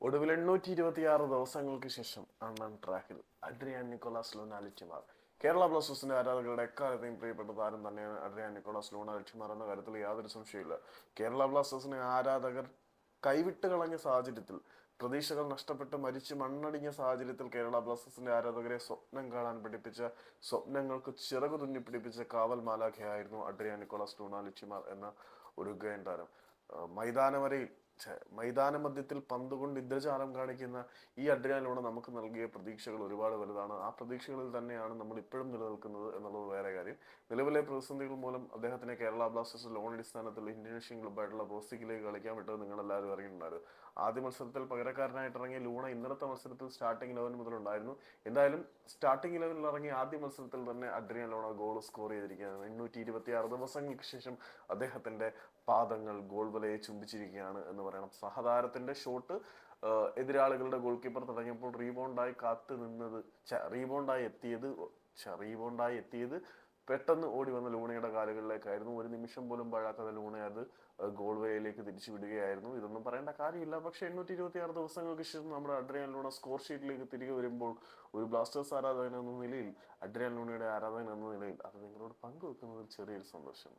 ഒടുവിൽ എണ്ണൂറ്റി ഇരുപത്തിയാറ് ദിവസങ്ങൾക്ക് ശേഷം അണ്ണൻ ട്രാക്കിൽ അഡ്രിയാൻ നിക്കോളാസ് ലൂണ ലക്ഷ്യമാർ. കേരള ബ്ലാസ്റ്റേഴ്സിന്റെ ആരാധകരുടെ എക്കാലത്തെയും പ്രിയപ്പെട്ട താരം തന്നെയാണ് അഡ്രിയാൻ നിക്കോളാസ് ലൂണ ലക്ഷ്യമാർ എന്ന കാര്യത്തിൽ യാതൊരു സംശയമില്ല കേരള ബ്ലാസ്റ്റേഴ്സിനെ ആരാധകർ കൈവിട്ട് കളഞ്ഞ സാഹചര്യത്തിൽ പ്രതീക്ഷകൾ നഷ്ടപ്പെട്ട് മരിച്ച് മണ്ണടിഞ്ഞ സാഹചര്യത്തിൽ കേരള ബ്ലാസ്റ്റേഴ്സിന്റെ ആരാധകരെ സ്വപ്നം കാണാൻ പഠിപ്പിച്ച സ്വപ്നങ്ങൾക്ക് ചിറകു തുന്നി പിടിപ്പിച്ച കാവൽ മാലാഖയായിരുന്നു അഡ്രിയാൻ നിക്കോളാസ് ലൂണ ലക്ഷ്യമാർ എന്ന ഒരു ഗയൻ താരം മൈതാനവരയിൽ മൈതാന മധ്യത്തിൽ പന്തുകൊണ്ട് ഇന്ദ്രജാലം കാണിക്കുന്ന ഈ അഡ്രിയാനിലൂടെ നമുക്ക് നൽകിയ പ്രതീക്ഷകൾ ഒരുപാട് വലുതാണ്. ആ പ്രതീക്ഷകളിൽ തന്നെയാണ് നമ്മൾ ഇപ്പോഴും നിലനിൽക്കുന്നത് എന്നുള്ളത് വേറെ നിലവിലെ പ്രതിസന്ധികൾ മൂലം അദ്ദേഹത്തിന് കേരള ബ്ലാസ്റ്റേഴ്സ് ലോൺ അടിസ്ഥാനത്തിൽ ഇന്തോനേഷ്യൻ ക്ലബ്ബായിട്ടുള്ള പോസ്റ്റിക്കിലേക്ക് കളിക്കാൻ വിട്ടത് നിങ്ങൾ എല്ലാവരും അറിയുന്നുണ്ടായിരുന്നു. ആദ്യ മത്സരത്തിൽ പകരക്കാരനായിട്ട് ഇറങ്ങിയ ലൂണ ഇന്നലത്തെ മത്സരത്തിൽ സ്റ്റാർട്ടിംഗ് ഇലവൻ മുതൽ ഉണ്ടായിരുന്നു എന്തായാലും സ്റ്റാർട്ടിംഗ് ഇലവനിൽ ഇറങ്ങിയ ആദ്യ മത്സരത്തിൽ തന്നെ അഡ്രിയൻ ലോണ ഗോൾ സ്കോർ ചെയ്തിരിക്കുകയാണ്. എണ്ണൂറ്റി ഇരുപത്തി ആറ് ദിവസങ്ങൾക്ക് ശേഷം അദ്ദേഹത്തിന്റെ പാദങ്ങൾ ഗോൾ വലയെ ചുംബിച്ചിരിക്കുകയാണ് എന്ന് പറയണം. സഹതാരത്തിന്റെ ഷോട്ട് എതിരാളികളുടെ ഗോൾ കീപ്പർ തടഞ്ഞപ്പോൾ റീബൗണ്ടായി കാത്തു നിന്നത് റീബൗണ്ടായി എത്തിയത് റീബൗണ്ടായി എത്തിയത് പെട്ടെന്ന് ഓടി വന്ന ലൂണയുടെ കാലുകളിലേക്കായിരുന്നു. ഒരു നിമിഷം പോലും പാഴാക്കാതെ ലൂണ അത് ഗോൾ വേയിലേക്ക് തിരിച്ചു വിടുകയായിരുന്നു. ഇതൊന്നും പറയേണ്ട കാര്യമില്ല. പക്ഷെ എണ്ണൂറ്റി ഇരുപത്തി ആറ് ദിവസങ്ങൾക്ക് ശേഷം നമ്മുടെ അഡ്രിയൻ ലൂണ സ്കോർ ഷീറ്റിലേക്ക് തിരികെ വരുമ്പോൾ ഒരു ബ്ലാസ്റ്റേഴ്സ് ആരാധകൻ എന്ന നിലയിൽ അഡ്രിയൻ ലൂണയുടെ ആരാധകൻ എന്ന നിലയിൽ അത് നിങ്ങളോട് പങ്കുവെക്കുന്നത് ചെറിയൊരു സന്തോഷം